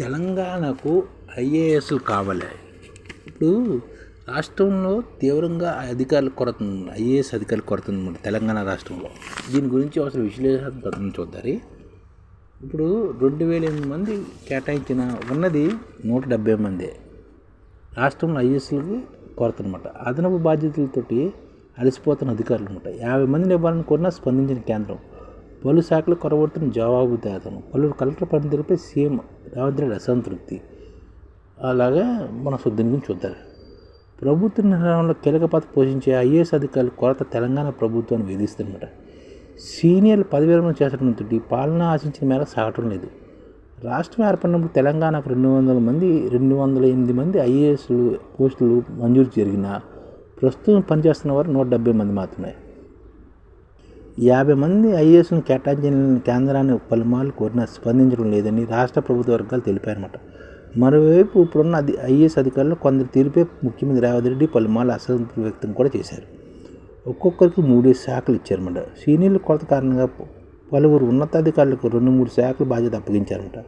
తెలంగాణకు ఐఏఎస్లు కావాలి. ఇప్పుడు రాష్ట్రంలో తీవ్రంగా అధికారుల కొరత ఐఏఎస్ అధికారుల కొరత ఉందన్నమాట తెలంగాణ రాష్ట్రంలో. దీని గురించి అసలు విశ్లేషణ చూద్దారి. ఇప్పుడు రెండు వేల ఎనిమిది మంది కేటాయించిన ఉన్నది నూట డెబ్బై మంది. రాష్ట్రంలో ఐఏఎస్లకి కొరత అనమాట అదనపు బాధ్యతలతోటి అలసిపోతున్న అధికారులు అనమాట యాభై మందిని ఇవ్వాలని కోరినా స్పందించిన కేంద్రం. పలు శాఖలు కొరబడుతున్న జవాబుదాతనం పలువురు కలెక్టర్ పనితీరుపై సీఎం రేవంత్ రెడ్డి అసంతృప్తి. అలాగా మన శుద్ధి గురించి చూద్దాం. ప్రభుత్వ నిర్వహణలో కీలక పాత్ర పోషించే ఐఏఎస్ అధికారుల కొరత తెలంగాణ ప్రభుత్వాన్ని వేధిస్తున్నమాట సీనియర్లు పదవి విరమణ తోటి పాలన ఆశించిన మేర సాగటం లేదు. రాష్ట్రం ఏర్పడినప్పుడు తెలంగాణకు రెండు వందల మంది రెండు వందల ఎనిమిది మంది ఐఏఎస్లు పోస్టులు మంజూరు జరిగిన ప్రస్తుతం పనిచేస్తున్న వారు నూట డెబ్బై మంది మాత్రమే. యాభై మంది ఐఏఎస్ను కేటాయించిన కేంద్రాన్ని పలుమార్లు కోరిన స్పందించడం లేదని రాష్ట్ర ప్రభుత్వ వర్గాలు తెలిపారన్నమాట మరోవైపు ఇప్పుడున్న అది ఐఏఎస్ అధికారులు కొందరు తీరుపై ముఖ్యమంత్రి రేవంత్ రెడ్డి పలుమార్లు అసంతృప్తి వ్యక్తం కూడా చేశారు. ఒక్కొక్కరికి మూడు శాఖలు ఇచ్చారన్నమాట. సీనియర్ల కొరత కారణంగా పలువురు ఉన్నతాధికారులకు రెండు మూడు శాఖల బాధ్యత అప్పగించారన్నమాట.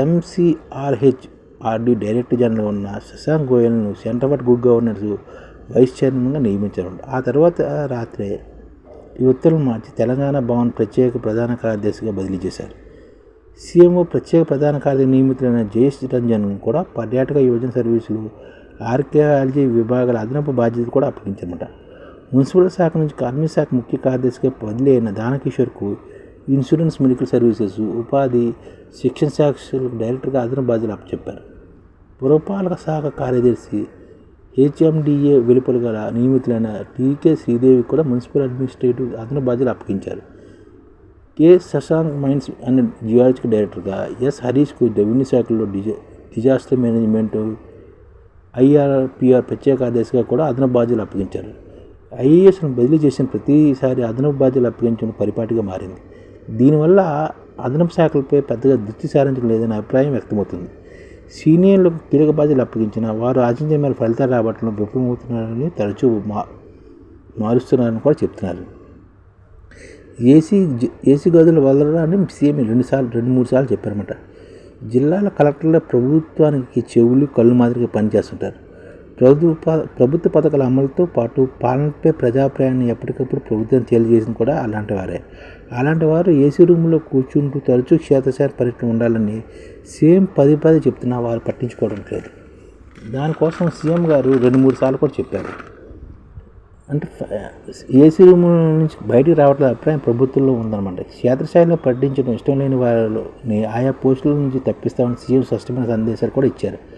ఎంసీఆర్హెచ్ ఆర్డి డైరెక్టర్ జనరల్ ఉన్న Shashank గోయల్ను centre for good governance vice చైర్మన్గా నియమించారు ఆ తర్వాత రాత్రే ఈ ఉత్తర్వులు మార్చి తెలంగాణ భవన్ ప్రత్యేక ప్రధాన కార్యదర్శిగా బదిలీ చేశారు. సీఎంఓ ప్రత్యేక ప్రధాన కార్యదర్శి నియమితులైన జయేష్ రంజన్ కూడా పర్యాటక యువజన సర్వీసులు ఆర్కియాలజీ విభాగాల అదనపు బాధ్యతలు కూడా అప్పగించారన్నమాట. మున్సిపల్ శాఖ నుంచి కార్మిక శాఖ ముఖ్య కార్యదర్శిగా బదిలీ అయిన దానకిషోర్కు ఇన్సూరెన్స్ మెడికల్ సర్వీసెస్ ఉపాధి శిక్షణ శాఖ డైరెక్టర్గా అదనపు బాధ్యతలు అప్పచెప్పారు. పురపాలక శాఖ కార్యదర్శి హెచ్ఎండిఏ వెలుపల గల నియమితులైన టీకే శ్రీదేవి కూడా మున్సిపల్ అడ్మినిస్ట్రేటివ్ అతను బాధ్యతలు అప్పగించారు. K. Shashank mines and geological డైరెక్టర్గా ఎస్. హరీష్కు రెవెన్యూ శాఖలో డిజా డిజాస్టర్ మేనేజ్మెంట్ ఐఆర్పిఆర్ ప్రత్యేక కార్యదర్శిగా కూడా అదనపు బాధ్యతలు అప్పగించారు. ఐఏఎస్ను బదిలీ చేసిన ప్రతిసారి అదనపు బాధ్యతలు అప్పగించడం పరిపాటిగా మారింది. దీనివల్ల అదనపు శాఖలపై పెద్దగా దృష్టి సారించడం లేదనే అభిప్రాయం వ్యక్తమవుతుంది. సీనియర్లకు కీలక బాధ్యతలు అప్పగించిన వారు ఆశించిన మేర ఫలితాలు రావటం విఫలమవుతున్నారని తరచూ మా మారుస్తున్నారని కూడా చెప్తున్నారు. ఏసీ ఏసీ గదులు వదలడాన్ని సీఎం రెండుసార్లు రెండు మూడు సార్లు చెప్పారన్నమాట. జిల్లాల కలెక్టర్ల ప్రభుత్వానికి చెవులు కళ్ళు మాదిరిగా పనిచేస్తుంటారు. ప్రభుత్వ ప్రభుత్వ పథకాల అమలుతో పాటు పాలనపై ప్రజాప్రాయాన్ని ఎప్పటికప్పుడు ప్రభుత్వం తెలియజేసింది కూడా అలాంటి వారే. అలాంటి వారు ఏసీ రూమ్లో కూర్చుంటూ తరచూ క్షేత్రశాల పర్యటన ఉండాలని సీఎం పది పది చెప్తున్నా వారు పట్టించుకోవడం లేదు. దానికోసం సీఎం గారు రెండు మూడు సార్లు కూడా చెప్పారు. అంటే ఏసీ రూమ్ నుంచి బయటికి రావట్లేదు అభిప్రాయం ప్రభుత్వంలో ఉందన్నమాట. క్షేత్రస్థాయిలో పట్టించడం ఇష్టం లేని వారిని ఆయా పోస్టుల నుంచి తప్పిస్తామని సీఎం స్పష్టమైన సందేశాలు కూడా ఇచ్చారు.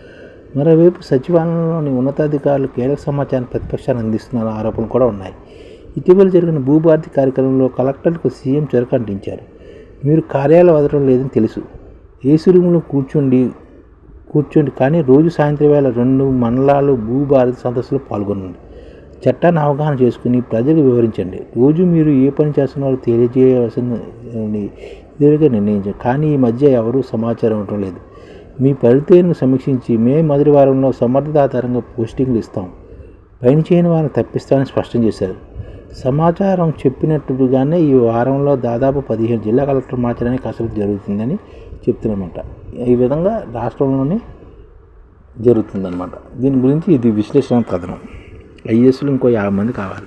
మరోవైపు సచివాలయంలోని ఉన్నతాధికారులు కీలక సమాచారం ప్రతిపక్షాన్ని అందిస్తున్న ఆరోపణలు కూడా ఉన్నాయి. ఇటీవల జరిగిన భూభారతి కార్యక్రమంలో కలెక్టర్లకు సీఎం చెరకు అంటించారు. మీరు కార్యాలయం వదలడం లేదని తెలుసు. ఏసీ రూమ్లో కూర్చోండి కూర్చోండి కానీ రోజు సాయంత్రం వేళ రెండు మండలాలు భూభారతి సదస్సులో పాల్గొనండి. చట్టాన్ని అవగాహన చేసుకుని ప్రజలకు వివరించండి. రోజు మీరు ఏ పని చేస్తున్నారో తెలియజేయవలసిన ఇదిగా నిర్ణయించండి కానీ ఈ మధ్య ఎవరూ సమాచారం ఇవ్వడం లేదు. మీ పనితీరును సమీక్షించి మే మొదటి వారంలో సమర్థతాధారంగా పోస్టింగ్లు ఇస్తాం. పని చేయని వారిని తప్పిస్తామని స్పష్టం చేశారు. సమాచారం చెప్పినట్టుగానే ఈ వారంలో దాదాపు పదిహేను జిల్లా కలెక్టర్ మార్చడానికి కసరత్తు జరుగుతుందని చెప్తున్నమాట. ఈ విధంగా రాష్ట్రంలోనే జరుగుతుందన్నమాట. దీని గురించి ఇది విశ్లేషణ కథనం ఐఏఎస్లు ఇంకో యాభై మంది కావాలి.